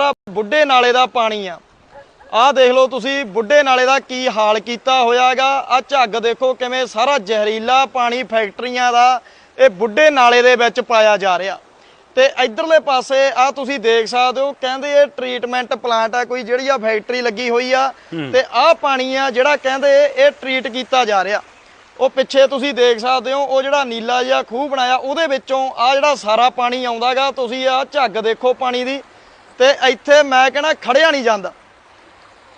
ਸਾਰਾ ਬੁੱਢੇ ਨਾਲੇ ਦਾ ਪਾਣੀ ਆ। ਆਹ ਦੇਖ ਲਓ ਤੁਸੀਂ ਬੁੱਢੇ ਨਾਲੇ ਦਾ ਕੀ ਹਾਲ ਕੀਤਾ ਹੋਇਆਗਾ। ਆ ਝੱਗ ਦੇਖੋ ਕਿਵੇਂ ਸਾਰਾ ਜ਼ਹਿਰੀਲਾ ਪਾਣੀ ਫੈਕਟਰੀਆਂ ਦਾ ਇਹ ਬੁੱਢੇ ਨਾਲੇ ਦੇ ਵਿੱਚ ਪਾਇਆ ਜਾ ਰਿਹਾ। ਤੇ ਇਧਰਲੇ ਪਾਸੇ ਆ ਤੁਸੀਂ ਦੇਖ ਸਕਦੇ ਹੋ ਕਹਿੰਦੇ ਇਹ ਟ੍ਰੀਟਮੈਂਟ ਪਲਾਂਟ ਆ ਕੋਈ ਜਿਹੜੀ ਆ ਫੈਕਟਰੀ ਲੱਗੀ ਹੋਈ ਆ। ਤੇ ਆਹ ਪਾਣੀ ਆ ਜਿਹੜਾ ਕਹਿੰਦੇ ਇਹ ਟ੍ਰੀਟ ਕੀਤਾ ਜਾ ਰਿਹਾ। ਉਹ ਪਿੱਛੇ ਤੁਸੀਂ ਦੇਖ ਸਕਦੇ ਹੋ ਉਹ ਜਿਹੜਾ ਨੀਲਾ ਜਿਹਾ ਖੂਹ ਬਣਾਇਆ ਉਹਦੇ ਵਿੱਚੋਂ ਆ ਜਿਹੜਾ ਸਾਰਾ ਪਾਣੀ ਆਉਂਦਾਗਾ। ਤੁਸੀਂ ਆ ਝੱਗ ਦੇਖੋ ਪਾਣੀ ਦੀ। ਤੇ ਇੱਥੇ ਮੈਂ ਕਹਿੰਦਾ ਖੜਿਆ ਨਹੀਂ ਜਾਂਦਾ।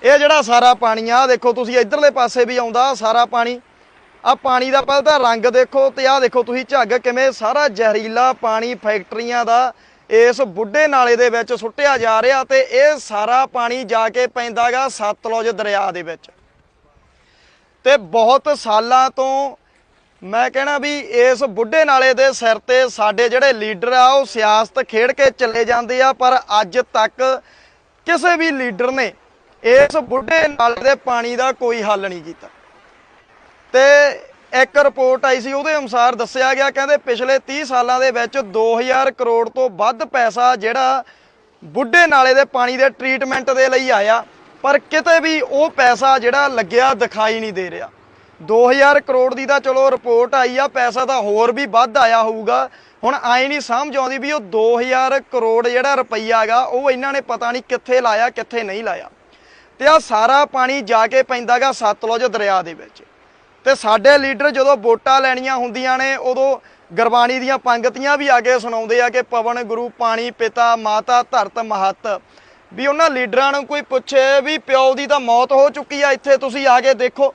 ਇਹ ਜਿਹੜਾ ਸਾਰਾ ਪਾਣੀ ਆ ਆਹ ਦੇਖੋ ਤੁਸੀਂ ਇਧਰਲੇ ਪਾਸੇ ਵੀ ਆਉਂਦਾ ਸਾਰਾ ਪਾਣੀ। ਆ ਪਾਣੀ ਦਾ ਪਹਿਲਾਂ ਤਾਂ ਰੰਗ ਦੇਖੋ ਤੇ ਆਹ ਦੇਖੋ ਤੁਸੀਂ ਝੱਗ ਕਿਵੇਂ ਸਾਰਾ ਜ਼ਹਿਰੀਲਾ ਪਾਣੀ ਫੈਕਟਰੀਆਂ ਦਾ ਇਸ ਬੁੱਢੇ ਨਾਲੇ ਦੇ ਵਿੱਚ ਸੁੱਟਿਆ ਜਾ ਰਿਹਾ ਤੇ ਇਹ ਸਾਰਾ ਪਾਣੀ ਜਾ ਕੇ ਪੈਂਦਾਗਾ ਸਤਲੁਜ ਦਰਿਆ ਦੇ ਵਿੱਚ। ਤੇ ਬਹੁਤ ਸਾਲਾਂ ਤੋਂ ਮੈਂ ਕਹਿਣਾ ਵੀ ਇਸ ਬੁੱਢੇ ਨਾਲੇ ਦੇ ਸਿਰ ਤੇ ਸਾਡੇ ਜਿਹੜੇ ਲੀਡਰ ਆ, ਉਹ ਸਿਆਸਤ ਖੇਡ ਕੇ ਚੱਲੇ ਜਾਂਦੇ ਆ, ਪਰ ਅੱਜ ਤੱਕ ਕਿਸੇ ਵੀ ਲੀਡਰ ਨੇ ਇਸ ਬੁੱਢੇ ਨਾਲੇ ਦੇ ਪਾਣੀ ਦਾ ਕੋਈ ਹੱਲ ਨਹੀਂ ਕੀਤਾ। ਤੇ ਇੱਕ ਰਿਪੋਰਟ ਆਈ ਸੀ, ਉਹਦੇ ਅਨੁਸਾਰ ਦੱਸਿਆ ਗਿਆ, ਕਹਿੰਦੇ ਪਿਛਲੇ 30 ਸਾਲਾਂ ਦੇ ਵਿੱਚ 2000 ਕਰੋੜ ਤੋਂ ਵੱਧ ਪੈਸਾ ਜਿਹੜਾ ਬੁੱਢੇ ਨਾਲੇ ਦੇ ਪਾਣੀ ਦੇ ਟ੍ਰੀਟਮੈਂਟ ਦੇ ਲਈ ਆਇਆ, ਪਰ ਕਿਤੇ ਵੀ ਉਹ ਪੈਸਾ ਜਿਹੜਾ ਲੱਗਿਆ ਦਿਖਾਈ ਨਹੀਂ ਦੇ ਰਿਹਾ। 2000 ਕਰੋੜ ਦੀ ਤਾਂ ਚਲੋ ਰਿਪੋਰਟ ਆਈ ਆ, ਪੈਸਾ ਤਾਂ ਹੋਰ ਵੀ ਵੱਧ ਆਇਆ ਹੋਊਗਾ। ਹੁਣ ਆਏ ਨਹੀਂ ਸਮਝ ਆਉਂਦੀ ਵੀ ਉਹ 2000 ਕਰੋੜ ਜਿਹੜਾ ਰੁਪਈਆ ਹੈਗਾ, ਉਹ ਇਹਨਾਂ ਨੇ ਪਤਾ ਨਹੀਂ ਕਿੱਥੇ ਲਾਇਆ, ਕਿੱਥੇ ਨਹੀਂ ਲਾਇਆ। ਤੇ ਆ ਸਾਰਾ ਪਾਣੀ ਜਾ ਕੇ ਪੈਂਦਾਗਾ ਸਤਲੁਜ ਦਰਿਆ ਦੇ ਵਿੱਚ। ਤੇ ਸਾਡੇ ਲੀਡਰ ਜਦੋਂ ਵੋਟਾਂ ਲੈਣੀਆਂ ਹੁੰਦੀਆਂ ਨੇ, ਉਦੋਂ ਗੁਰਬਾਣੀ ਦੀਆਂ ਪੰਗਤੀਆਂ ਵੀ ਆ ਕੇ ਸੁਣਾਉਂਦੇ ਆ ਕਿ ਪਵਨ, ਗੁਰੂ, ਪਾਣੀ, ਪਿਤਾ, ਮਾਤਾ, ਧਰਤ, ਮਹਤ। ਵੀ ਉਹਨਾਂ ਲੀਡਰਾਂ ਨੂੰ ਕੋਈ ਪੁੱਛੇ ਵੀ ਪਿਓ ਦੀ ਤਾਂ ਮੌਤ ਹੋ ਚੁੱਕੀ ਆ, ਇੱਥੇ ਤੁਸੀਂ ਆ ਕੇ ਦੇਖੋ।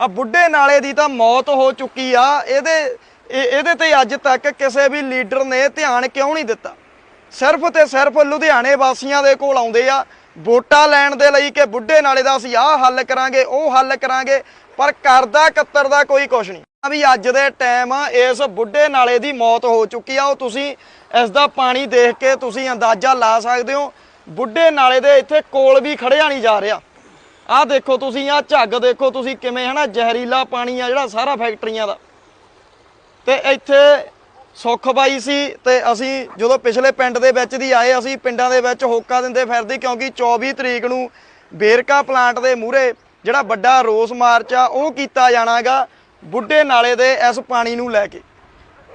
ਆ ਬੁੱਢੇ ਨਾਲੇ ਦੀ ਤਾਂ ਮੌਤ ਹੋ ਚੁੱਕੀ ਆ। ਇਹਦੇ ਇਹ- ਇਹਦੇ ਤੇ ਅੱਜ ਤੱਕ ਕਿਸੇ ਵੀ ਲੀਡਰ ਨੇ ਧਿਆਨ ਕਿਉਂ ਨਹੀਂ ਦਿੱਤਾ? ਸਿਰਫ ਤੇ ਸਿਰਫ ਲੁਧਿਆਣੇ ਵਾਸੀਆਂ ਦੇ ਕੋਲ ਆਉਂਦੇ ਆ। ਵੋਟਾਂ ਲੈਣ ਦੇ ਲਈ ਕਿ ਬੁੱਢੇ ਨਾਲੇ ਦਾ ਅਸੀਂ ਆਹ ਹੱਲ ਕਰਾਂਗੇ, ਉਹ ਹੱਲ ਕਰਾਂਗੇ, ਪਰ ਕਰਦਾ ਕੱਤਰ ਦਾ ਕੋਈ ਕੁਛ ਨਹੀਂ। ਵੀ ਅੱਜ ਦੇ ਟਾਈਮ ਇਸ ਬੁੱਢੇ ਨਾਲੇ ਦੀ ਮੌਤ ਹੋ ਚੁੱਕੀ ਆ। ਉਹ ਤੁਸੀਂ ਇਸ ਦਾ ਪਾਣੀ ਦੇਖ ਕੇ ਤੁਸੀਂ ਅੰਦਾਜ਼ਾ ਲਾ ਸਕਦੇ ਹੋ। ਬੁੱਢੇ ਨਾਲੇ ਦੇ ਇੱਥੇ ਕੋਲ ਵੀ ਖੜਿਆ ਨਹੀਂ ਜਾ ਰਿਹਾ। ਆਹ ਦੇਖੋ ਤੁਸੀਂ, ਆਹ ਝੱਗ ਦੇਖੋ ਤੁਸੀਂ ਕਿਵੇਂ ਹਨਾ, ਜ਼ਹਿਰੀਲਾ ਪਾਣੀ ਆ ਜਿਹੜਾ ਸਾਰਾ ਫੈਕਟਰੀਆਂ ਦਾ। ਤੇ ਇੱਥੇ ਸੁੱਖ ਬਾਈ ਸੀ ਤੇ ਅਸੀਂ ਜਦੋਂ ਪਿਛਲੇ ਪਿੰਡ ਦੇ ਵਿੱਚ ਦੀ ਆਏ, ਅਸੀਂ ਪਿੰਡਾਂ ਦੇ ਵਿੱਚ ਹੋਕਾ ਦਿੰਦੇ ਫਿਰਦੇ ਕਿਉਂਕਿ 24 ਤਰੀਕ ਨੂੰ ਬੇਰਕਾ ਪਲਾਂਟ ਦੇ ਮੂਹਰੇ ਜਿਹੜਾ ਵੱਡਾ ਰੋਸ ਮਾਰਚ ਆ, ਉਹ ਕੀਤਾ ਜਾਣਾਗਾ ਬੁੱਢੇ ਨਾਲੇ ਦੇ ਇਸ ਪਾਣੀ ਨੂੰ ਲੈ ਕੇ।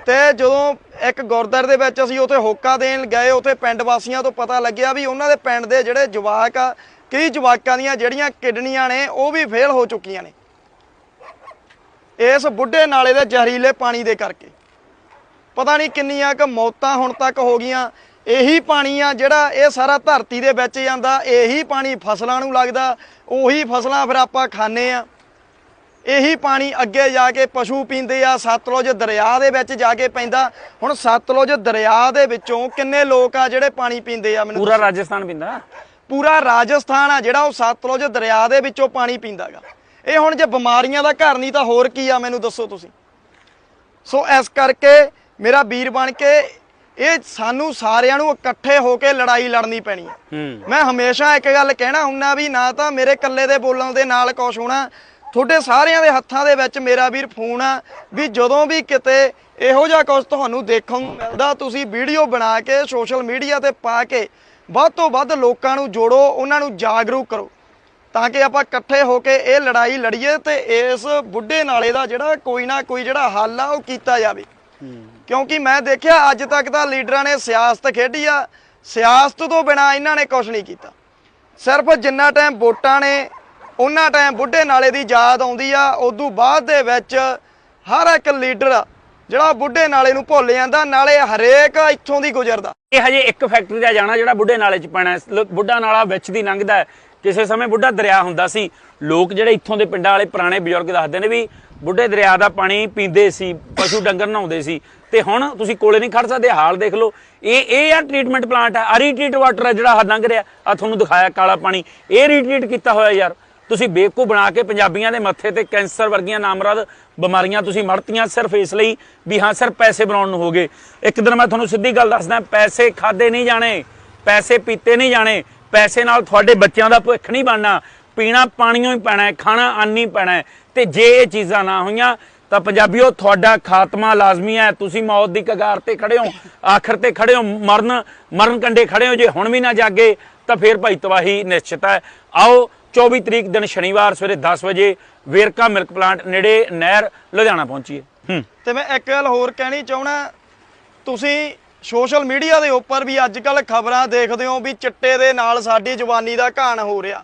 ਤੇ ਜਦੋਂ ਇੱਕ ਗੁਰਦੁਆਰੇ ਦੇ ਵਿੱਚ ਅਸੀਂ ਉੱਥੇ ਹੋਕਾ ਦੇਣ ਗਏ, ਉੱਥੇ ਪਿੰਡ ਵਾਸੀਆਂ ਤੋਂ ਪਤਾ ਲੱਗਿਆ ਵੀ ਉਹਨਾਂ ਦੇ ਪਿੰਡ ਦੇ ਜਿਹੜੇ ਜਵਾਕ ਆ ਕਈ ਜਵਾਕਾਂ ਦੀਆਂ ਜਿਹੜੀਆਂ ਕਿਡਨੀਆਂ ਨੇ ਉਹ ਵੀ ਫੇਲ ਹੋ ਚੁੱਕੀਆਂ ਨੇ। ਇਸ ਬੁੱਢੇ ਨਾਲੇ ਦੇ ਜ਼ਹਿਰੀਲੇ ਪਾਣੀ ਦੇ ਕਰਕੇ। ਪਤਾ ਨਹੀਂ ਕਿੰਨੀਆਂ ਕੁ ਮੌਤਾਂ ਹੁਣ ਤੱਕ ਹੋ ਗਈਆਂ। ਇਹੀ ਪਾਣੀ ਆ ਜਿਹੜਾ ਇਹ ਸਾਰਾ ਧਰਤੀ ਦੇ ਵਿੱਚ ਜਾਂਦਾ ਇਹੀ ਪਾਣੀ ਫਸਲਾਂ ਨੂੰ ਲੱਗਦਾ ਉਹੀ ਫਸਲਾਂ ਫਿਰ ਆਪਾਂ ਖਾਂਦੇ ਆ। ਇਹੀ ਪਾਣੀ ਅੱਗੇ ਜਾ ਕੇ ਪਸ਼ੂ ਪੀਂਦੇ ਆ ਸਤਲੁਜ ਦਰਿਆ ਦੇ ਵਿੱਚ ਜਾ ਕੇ ਪੈਂਦਾ। ਹੁਣ ਸਤਲੁਜ ਦਰਿਆ ਦੇ ਵਿੱਚੋਂ ਕਿੰਨੇ ਲੋਕ ਆ ਜਿਹੜੇ ਪਾਣੀ ਪੀਂਦੇ ਆ ਮੈਨੂੰ ਪੂਰਾ ਰਾਜਸਥਾਨ ਪਿੰਦਾ। ਪੂਰਾ ਰਾਜਸਥਾਨ ਆ ਜਿਹੜਾ ਉਹ ਸਤਲੁਜ ਦਰਿਆ ਦੇ ਵਿੱਚੋਂ ਪਾਣੀ ਪੀਂਦਾਗਾ। ਇਹ ਹੁਣ ਜੇ ਬਿਮਾਰੀਆਂ ਦਾ ਘਰ ਨਹੀਂ ਤਾਂ ਹੋਰ ਕੀ ਆ ਮੈਨੂੰ ਦੱਸੋ ਤੁਸੀਂ। ਸੋ ਇਸ ਕਰਕੇ ਮੇਰਾ ਵੀਰ ਬਣ ਕੇ ਇਹ ਸਾਨੂੰ ਸਾਰਿਆਂ ਨੂੰ ਇਕੱਠੇ ਹੋ ਕੇ ਲੜਾਈ ਲੜਨੀ ਪੈਣੀ ਹੈ। ਮੈਂ ਹਮੇਸ਼ਾ ਇੱਕ ਗੱਲ ਕਹਿਣਾ ਹੁੰਨਾ ਵੀ ਨਾ ਤਾਂ ਮੇਰੇ ਇਕੱਲੇ ਦੇ ਬੋਲਣ ਦੇ ਨਾਲ ਕੁਛ ਹੋਣਾ। ਤੁਹਾਡੇ ਸਾਰਿਆਂ ਦੇ ਹੱਥਾਂ ਦੇ ਵਿੱਚ ਮੇਰਾ ਵੀਰ ਫੋਨ ਆ ਵੀ ਜਦੋਂ ਵੀ ਕਿਤੇ ਇਹੋ ਜਿਹਾ ਕੁਝ ਤੁਹਾਨੂੰ ਦੇਖਣ ਨੂੰ ਮਿਲਦਾ ਤੁਸੀਂ ਵੀਡੀਓ ਬਣਾ ਕੇ ਸੋਸ਼ਲ ਮੀਡੀਆ ਤੇ ਪਾ ਕੇ ਵੱਧ ਤੋਂ ਵੱਧ ਲੋਕਾਂ ਨੂੰ ਜੋੜੋ, ਉਹਨਾਂ ਨੂੰ ਜਾਗਰੂਕ ਕਰੋ, ਤਾਂ ਕਿ ਆਪਾਂ ਇਕੱਠੇ ਹੋ ਕੇ ਇਹ ਲੜਾਈ ਲੜੀਏ ਤੇ ਇਸ ਬੁੱਢੇ ਨਾਲੇ ਦਾ ਜਿਹੜਾ ਕੋਈ ਨਾ ਕੋਈ ਜਿਹੜਾ ਹੱਲ ਆ ਉਹ ਕੀਤਾ ਜਾਵੇ। ਕਿਉਂਕਿ ਮੈਂ ਦੇਖਿਆ ਅੱਜ ਤੱਕ ਤਾਂ ਲੀਡਰਾਂ ਨੇ ਸਿਆਸਤ ਖੇਡੀ ਆ, ਸਿਆਸਤ ਤੋਂ ਬਿਨਾ ਇਹਨਾਂ ਨੇ ਕੁਝ ਨਹੀਂ ਕੀਤਾ। ਸਿਰਫ ਜਿੰਨਾ ਟਾਈਮ ਵੋਟਾਂ ਨੇ, ਉਹਨਾਂ ਟਾਈਮ ਬੁੱਢੇ ਨਾਲੇ ਦੀ ਯਾਦ ਆਉਂਦੀ ਆ, ਉਦੋਂ ਬਾਅਦ ਦੇ ਵਿੱਚ ਹਰ ਇੱਕ ਲੀਡਰ ਜਿਹੜਾ ਬੁੱਢੇ ਨਾਲੇ ਨੂੰ ਭੁੱਲ ਜਾਂਦਾ, ਨਾਲੇ ਹਰੇਕ ਇੱਥੋਂ ਦੀ ਗੁਜ਼ਰਦਾ। ਇਹ ਹਜੇ ਇੱਕ ਫੈਕਟਰੀ ਦਾ ਜਾਣਾ ਜਿਹੜਾ ਬੁੱਢੇ ਨਾਲੇ ਚ ਪੈਣਾ ਬੁੱਢਾ ਨਾਲਾ ਵਿੱਚ ਦੀ ਲੰਘਦਾ ਹੈ। ਕਿਸੇ ਸਮੇਂ ਬੁੱਢਾ ਦਰਿਆ ਹੁੰਦਾ ਸੀ। ਲੋਕ ਜਿਹੜੇ ਇੱਥੋਂ ਦੇ ਪਿੰਡਾਂ ਵਾਲੇ ਪੁਰਾਣੇ ਬਜ਼ੁਰਗ ਦੱਸਦੇ ਨੇ ਵੀ ਬੁੱਢੇ ਦਰਿਆ ਦਾ ਪਾਣੀ ਪੀਂਦੇ ਸੀ, ਪਸ਼ੂ ਡੰਗਰ ਨਹਾਉਂਦੇ ਸੀ। ਤੇ ਹੁਣ ਤੁਸੀਂ ਕੋਲੇ ਨਹੀਂ ਖੜ ਸਕਦੇ, ਹਾਲ ਦੇਖ ਲਓ। ਇਹ ਇਹ ਆ ਟ੍ਰੀਟਮੈਂਟ ਪਲਾਂਟ ਆ। ਆ ਰੀਟ੍ਰੀਟ ਵਾਟਰ ਆ ਜਿਹੜਾ ਆਹ ਲੰਘ ਰਿਹਾ। ਆ ਤੁਹਾਨੂੰ ਦਿਖਾਇਆ ਕਾਲਾ ਪਾਣੀ। ਇਹ ਰੀਟ੍ਰੀਟ ਕੀਤਾ ਹੋਇਆ ਯਾਰ। ਤੁਸੀਂ ਬੇਵਕੂਫ ਬਣਾ ਕੇ ਪੰਜਾਬੀਆਂ ਦੇ ਮੱਥੇ ਤੇ ਕੈਂਸਰ ਵਰਗੀਆਂ ਨਾਮਰਾਦ ਬਿਮਾਰੀਆਂ ਤੁਸੀਂ ਮੜਤੀਆਂ ਸਿਰਫ ਇਸ ਲਈ ਵੀ ਹਾਂ ਸਿਰ ਪੈਸੇ ਬਣਾਉਣ ਨੂੰ ਹੋਗੇ ਇੱਕ ਦਿਨ ਮੈਂ ਤੁਹਾਨੂੰ ਸਿੱਧੀ ਗੱਲ ਦੱਸਦਾ, ਪੈਸੇ ਖਾਦੇ ਨਹੀਂ ਜਾਣੇ, ਪੈਸੇ ਪੀਤੇ ਨਹੀਂ ਜਾਣੇ, ਪੈਸੇ ਨਾਲ ਤੁਹਾਡੇ ਬੱਚਿਆਂ ਦਾ ਭਵਿੱਖ ਨਹੀਂ ਬਣਨਾ। ਪੀਣਾ ਪਾਣੀਓ ਹੀ ਪੈਣਾ ਹੈ, ਖਾਣਾ ਅੰਨ ਹੀ ਪੈਣਾ ਹੈ। ਤੇ ਜੇ ਇਹ ਚੀਜ਼ਾਂ ਨਾ ਹੋਈਆਂ, ਤਾਂ ਪੰਜਾਬੀਓ, ਤੁਹਾਡਾ ਖਾਤਮਾ ਲਾਜ਼ਮੀ ਹੈ। ਤੁਸੀਂ ਮੌਤ ਦੀ ਕਗਾਰ ਤੇ ਖੜੇ ਹੋ, ਆਖਰ ਤੇ ਖੜੇ ਹੋ, ਮਰਨ ਮਰਨ ਕੰਡੇ ਖੜੇ ਹੋ। ਜੇ ਹੁਣ ਵੀ ਨਾ ਜਾਗੇ, ਤਾਂ ਫਿਰ ਭਾਈ ਤਬਾਹੀ ਨਿਸ਼ਚਿਤ ਹੈ। ਆਓ 24 ਤਰੀਕ ਦਿਨ ਸ਼ਨੀਵਾਰ ਸਵੇਰੇ 10 ਵਜੇ ਵੇਰਕਾ ਮਿਲਕ ਪਲਾਂਟ ਨੇੜੇ ਨਹਿਰ ਲੁਧਿਆਣਾ ਪਹੁੰਚੀਏ ਹੂੰ। ਤੇ ਮੈਂ ਇੱਕ ਗੱਲ ਹੋਰ ਕਹਿਣੀ ਚਾਹਣਾ ਤੁਸੀਂ ਸੋਸ਼ਲ ਮੀਡੀਆ ਦੇ ਉੱਪਰ ਵੀ ਅੱਜ ਕੱਲ ਖਬਰਾਂ ਦੇਖਦੇ ਹੋ ਵੀ ਚਿੱਟੇ ਦੇ ਨਾਲ ਸਾਡੀ ਜਵਾਨੀ ਦਾ ਘਾਣ ਹੋ ਰਿਹਾ।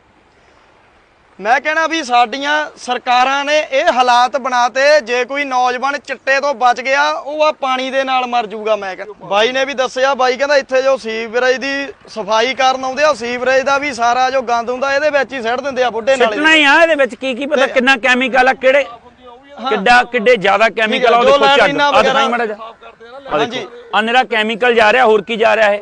ਮੈਂ ਕਹਿਣਾ ਵੀ ਸਾਡੀਆਂ ਸਰਕਾਰਾਂ ਨੇ ਇਹ ਹਾਲਾਤ ਬਣਾਤੇ ਜੇ ਕੋਈ ਨੌਜਵਾਨ ਚਿੱਟੇ ਤੋਂ ਬਚ ਗਿਆ ਉਹ ਆ ਪਾਣੀ ਦੇ ਨਾਲ ਮਰ ਜਾਊਗਾ ਮੈਂ ਕਹਿੰਦਾ ਬਾਈ ਨੇ ਵੀ ਦੱਸਿਆ ਬਾਈ ਕਹਿੰਦਾ ਇੱਥੇ ਜੋ ਸੀਵਰੇਜ ਦੀ ਸਫ਼ਾਈ ਕਰਨ ਆਉਂਦੇ ਆ ਸੀਵਰੇਜ ਦਾ ਵੀ ਸਾਰਾ ਜੋ ਗੰਦ ਹੁੰਦਾ ਇਹਦੇ ਵਿੱਚ ਹੀ ਸਿੱਟ ਦਿੰਦੇ ਆ ਬੁੱਢੇ ਨਾਲੇ। ਸਿੱਟਣਾ ਹੀ ਆ ਇਹਦੇ ਵਿੱਚ ਕੀ ਕੀ ਪਤਾ ਕਿੰਨਾ ਕੈਮੀਕਲ ਆ ਕਿਹੜੇ ਕਿੱਡਾ ਕਿੱਡੇ ਜ਼ਿਆਦਾ ਕੈਮੀਕਲ ਆ ਉਹ ਦੇਖੋ ਲਾਈਨਾਂ ਆ ਦਿਖਾਈ ਵਗੈਰਾ- ਮੜਾ ਜਾ ਹਾਂਜੀ। ਆ ਨਿਹਰਾ ਕੈਮੀਕਲ ਜਾ ਰਿਹਾ ਹੋਰ ਕੀ ਜਾ ਰਿਹਾ ਇਹ?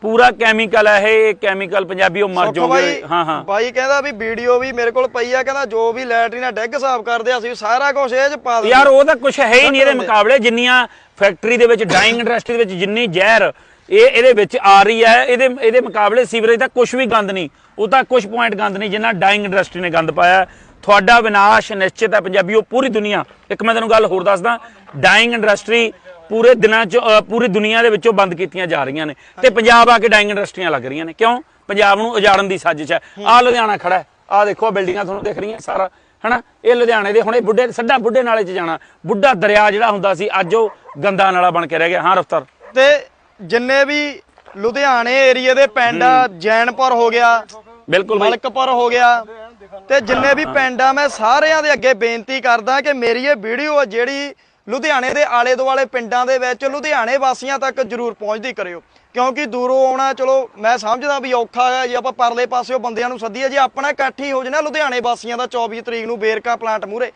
ਪੂਰਾ ਕੈਮੀਕਲ ਹੈ ਇਹ ਕੈਮੀਕਲ ਪੰਜਾਬੀ ਉਹ ਮਰ ਜਾਓਗੇ। ਹਾਂ ਹਾਂ। ਬਾਈ ਕਹਿੰਦਾ ਵੀ ਵੀਡੀਓ ਵੀ ਮੇਰੇ ਕੋਲ ਪਈ ਆ ਕਹਿੰਦਾ ਜੋ ਵੀ ਲੈਟਰੀਨਾ ਡੈਗ ਸਾਫ਼ ਕਰਦੇ ਆ ਅਸੀਂ ਸਾਰਾ ਕੁਝ ਇਹ ਚ ਪਾ ਦਿੰਦੇ। ਯਾਰ ਉਹ ਤਾਂ ਕੁਝ ਹੈ ਹੀ ਨਹੀਂ ਇਹਦੇ ਮੁਕਾਬਲੇ ਜਿੰਨੀਆਂ ਫੈਕਟਰੀ ਦੇ ਵਿੱਚ ਡਾਈਂਗ ਇੰਡਸਟਰੀ ਦੇ ਵਿੱਚ ਜਿੰਨੀ ਜ਼ਹਿਰ ਇਹ ਇਹਦੇ ਵਿੱਚ ਆ ਰਹੀ ਹੈ ਇਹਦੇ ਇਹਦੇ ਮੁਕਾਬਲੇ ਸੀਵਰੇਜ ਦਾ ਕੁਝ ਵੀ ਗੰਦ ਨਹੀਂ ਉਹ ਤਾਂ ਕੁਝ ਪੁਆਇੰਟ ਗੰਦ ਨਹੀਂ ਜਿੰਨਾ ਡਾਈਂਗ ਇੰਡਸਟਰੀ ਨੇ ਗੰਦ ਪਾਇਆ। ਤੁਹਾਡਾ ਵਿਨਾਸ਼ ਨਿਸ਼ਚਿਤ ਹੈ ਪੰਜਾਬੀਓ ਪੂਰੀ ਦੁਨੀਆ। ਇੱਕ ਮੈਂ ਤੈਨੂੰ ਗੱਲ ਹੋਰ ਦੱਸਦਾ ਡਾਈਂਗ ਇੰਡਸਟਰੀ ਪੂਰੇ ਦਿਨਾਂ ਚ ਪੂਰੀ ਦੁਨੀਆ ਦੇ ਵਿੱਚੋਂ ਬੰਦ ਕੀਤੀਆਂ ਜਾ ਰਹੀਆਂ ਨੇ। ਤੇ ਪੰਜਾਬ ਆ ਕੇ ਡਾਈਂਗ ਇੰਡਸਟਰੀਆਂ ਲੱਗ ਰਹੀਆਂ ਨੇ। ਕਿਉਂ? ਪੰਜਾਬ ਨੂੰ ਉਜਾੜਨ ਦੀ ਸਾਜ਼ਿਸ਼ ਹੈ। ਆ ਲੁਧਿਆਣਾ ਖੜਾ ਹੈ। ਆ ਦੇਖੋ ਬਿਲਡਿੰਗਾਂ ਤੁਹਾਨੂੰ ਦਿਖ ਰਹੀਆਂ ਸਾਰਾ ਹਨਾ? ਇਹ ਲੁਧਿਆਣੇ ਦੇ ਹੁਣੇ ਬੁੱਢੇ ਸੱਡਾ ਬੁੱਢੇ ਨਾਲੇ 'ਚ ਜਾਣਾ। ਬੁੱਢਾ ਦਰਿਆ ਜਿਹੜਾ ਹੁੰਦਾ ਸੀ ਅੱਜ ਉਹ ਗੰਦਾ ਨਾਲਾ ਬਣ ਕੇ ਰਹਿ ਗਿਆ। ਹਾਂ ਰਫਤਾਰ। ਤੇ ਜਿੰਨੇ ਵੀ ਲੁਧਿਆਣੇ ਏਰੀਏ ਦੇ ਪਿੰਡ ਆ ਜੈਨਪੁਰ ਹੋ ਗਿਆ ਬਿਲਕੁਲ ਮਲਕਪੁਰ ਹੋ ਗਿਆ ਤੇ ਜਿੰਨੇ ਵੀ ਪਿੰਡ ਆ ਮੈਂ ਸਾਰਿਆਂ ਦੇ ਅੱਗੇ ਬੇਨਤੀ ਕਰਦਾ ਕਿ ਮੇਰੀ ਇਹ ਵੀਡੀਓ ਜਿਹੜੀ ਲੁਧਿਆਣੇ ਦੇ ਆਲੇ ਦੁਆਲੇ ਪਿੰਡਾਂ ਦੇ ਵਿੱਚ ਲੁਧਿਆਣੇ ਵਾਸੀਆਂ ਤੱਕ ਜ਼ਰੂਰ ਪਹੁੰਚਦੀ ਕਰਿਓ। ਕਿਉਂਕਿ ਦੂਰੋਂ ਆਉਣਾ ਚਲੋ ਮੈਂ ਸਮਝਦਾ ਵੀ ਔਖਾ ਹੈ ਜੇ ਆਪਾਂ ਪਰਲੇ ਪਾਸਿਓਂ ਬੰਦਿਆਂ ਨੂੰ ਸੱਦੀਏ ਜੇ ਆਪਣਾ ਇਕੱਠ ਹੀ ਹੋ ਜਾਣਾ ਲੁਧਿਆਣੇ ਵਾਸੀਆਂ ਦਾ 24 ਤਰੀਕ ਨੂੰ ਬੇਰਕਾ ਪਲਾਂਟ ਮੂਰੇ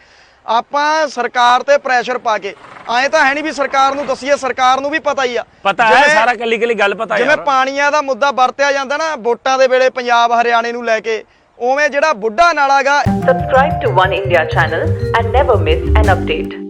ਆਪਾਂ ਸਰਕਾਰ ਤੇ ਪ੍ਰੈਸ਼ਰ ਪਾ ਕੇ ਐਂ ਤਾਂ ਹੈ ਨਹੀਂ ਵੀ ਸਰਕਾਰ ਨੂੰ ਦਸੀਏ ਸਰਕਾਰ ਨੂੰ ਵੀ ਪਤਾ ਹੀ ਆ। ਪਤਾ ਹੈ ਜਿਵੇਂ- ਸਾਰਾ ਕੱਲੀ ਕੱਲੀ ਗੱਲ ਪਤਾ ਜਿਵੇਂ ਯਾਰ। ਪਾਣੀਆਂ ਦਾ ਮੁੱਦਾ ਵਰਤਿਆ ਜਾਂਦਾ ਨਾ ਵੋਟਾਂ ਦੇ ਵੇਲੇ ਪੰਜਾਬ ਹਰਿਆਣੇ ਨੂੰ ਲੈ ਕੇ ਉਵੇਂ ਜਿਹੜਾ ਬੁੱਢਾ Nalagarh Subscribe to One India channel and never miss an update.